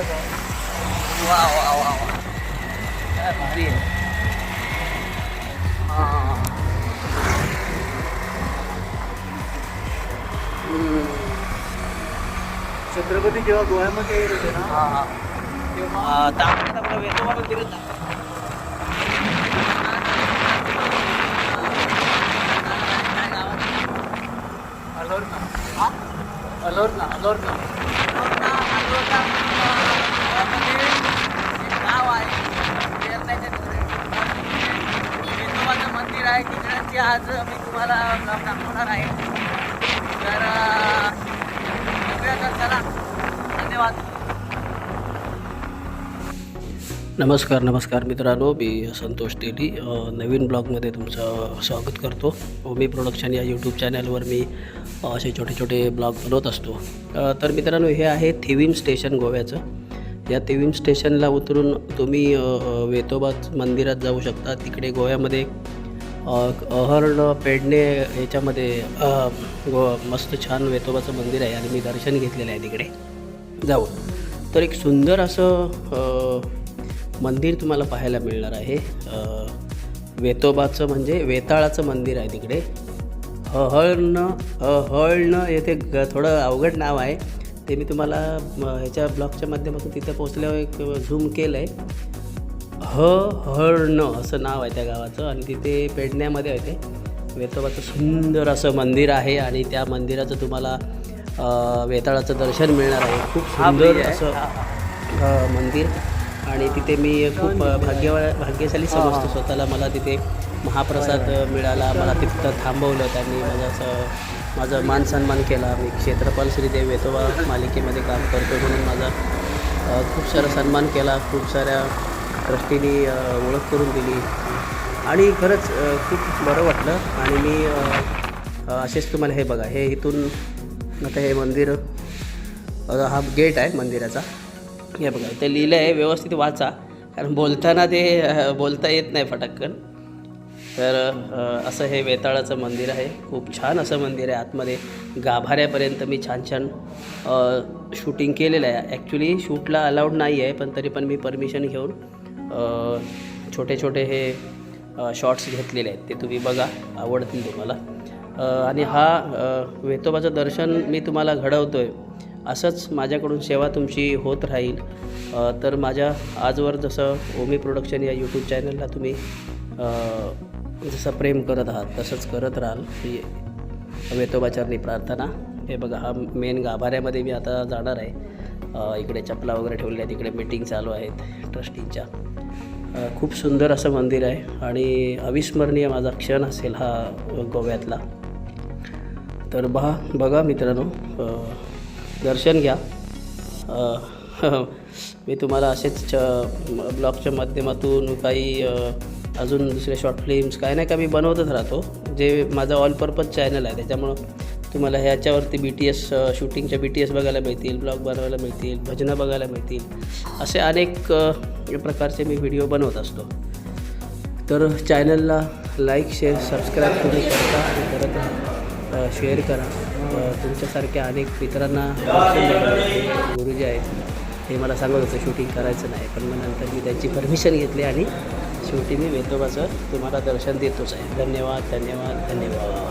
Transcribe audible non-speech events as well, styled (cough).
वा वा वा वा काय भारी आहे हां छत्रपती जेव्हा गोव्यामध्ये येत होते ना हां हां तेव्हा दाखवत आपलं वेतोबा मंदिर अलोरना अलोरना अलोरना गाव आहे केरळच्या आहे आज मी तुम्हाला ब्लॉग दाखवणार आहे. तर चला. धन्यवाद. नमस्कार नमस्कार मित्रांनो. मी संतोष तेली नवीन ब्लॉगमध्ये तुमचं स्वागत करतो. ओमी प्रोडक्शन या यूट्यूब चॅनलवर मी असे छोटे छोटे ब्लॉग बनवत असतो. तर मित्रांनो हे आहे थिविम स्टेशन गोव्याचं. या थिविम स्टेशनला उतरून तुम्ही वेतोबा मंदिरात जाऊ शकता. तिकडे गोव्यामध्ये अहर्ण पेडणे याच्यामध्ये मस्त छान वेतोबाचं मंदिर आहे आणि मी दर्शन घेतलेलं आहे तिकडे. जाऊ. तर एक सुंदर असं मंदिर तुम्हाला पाहायला मिळणार आहे. वेतोबाचं म्हणजे वेताळाचं मंदिर आहे तिकडे. हहळण अहळणं येथे ग थोडं अवघड नाव आहे. ते मी तुम्हाला ह्याच्या ब्लॉगच्या माध्यमातून तिथे पोचल्यावर एक झूम केलं आहे ह हळण असं नाव आहे त्या गावाचं. आणि तिथे पेडण्यामध्ये आहे ते. वेतोबाचं सुंदर असं मंदिर आहे आणि त्या मंदिराचं तुम्हाला वेताळाचं दर्शन मिळणार आहे. खूप सुंदर असं मंदिर. आणि तिथे मी खूप भाग्य भाग्यशाली समजतो. स्वतःला मला तिथे महाप्रसाद मिळाला. मला तिथं थांबवलं त्यांनी. माझं असं माझा मान सन्मान केला. मी क्षेत्रपाल श्रीदेव वेतोबा मालिकेमध्ये काम करतो म्हणून माझा खूप सारा सन्मान केला. खूप साऱ्या ट्रस्टीनी ओळख करून दिली. आणि खरंच खूप बरं वाटलं. आणि मी असेच तुम्हाला हे बघा हे इथून आता हे मंदिर हा गेट आहे मंदिराचा. हे बघा ते लिहिलं आहे व्यवस्थित वाचा. कारण बोलताना ते बोलता येत नाही फटक्कन तर असं हे वेताळाचं मंदिर आहे. खूप छान असं मंदिर आहे. आतमध्ये गाभाऱ्यापर्यंत मी छान छान शूटिंग केलेलं आहे. ॲक्च्युली शूटला अलाउड नाही आहे पण तरी पण मी परमिशन घेऊन छोटे छोटे हे शॉर्ट्स घेतलेले आहेत. ते तुम्ही बघा आवडतील तुम्हाला. आणि हा वेतोबाचं दर्शन मी तुम्हाला घडवतो आहे असंच माझ्याकडून सेवा तुमची होत राहील. तर माझ्या आजवर जसं ओमी प्रोडक्शन या यूट्यूब चॅनलला तुम्ही जसं प्रेम करत आहात तसंच करत राहाल. ही वेतोबाचरणी प्रार्थना. हे बघा हा मेन गाभाऱ्यामध्ये मी आता जाणार आहे. इकडे चपला वगैरे ठेवल्या आहेत इकडे मीटिंग चालू आहेत ट्रस्टींच्या. खूप सुंदर असं मंदिर आहे आणि अविस्मरणीय माझा क्षण असेल हा गोव्यातला. तर बहा बघा मित्रांनो दर्शन घ्या. (laughs) मी तुम्हाला असेच च ब्लॉगच्या माध्यमातून काही अजून दुसरे शॉर्ट फिल्म्स काय नाही का मी बनवतच राहतो. जे माझा ऑल पर्पज चॅनल आहे त्याच्यामुळं तुम्हाला ह्याच्यावरती बी टी एस शूटिंगच्या बी टी एस बघायला मिळतील ब्लॉग बनवायला मिळतील भजनं बघायला मिळतील असे अनेक प्रकारचे मी व्हिडिओ बनवत असतो. तर चॅनलला लाईक शेअर सबस्क्राईब तुम्ही करता आणि करत राहा शेअर करा. तुमच्यासारख्या अनेक मित्रांना गुरुजी आहेत हे मला सांगत होतं शूटिंग करायचं नाही. पण मग नंतर मी त्यांची परमिशन घेतली आणि शेवटी मी वेतोबाचं तुम्हाला दर्शन देतोच आहे. धन्यवाद धन्यवाद धन्यवाद.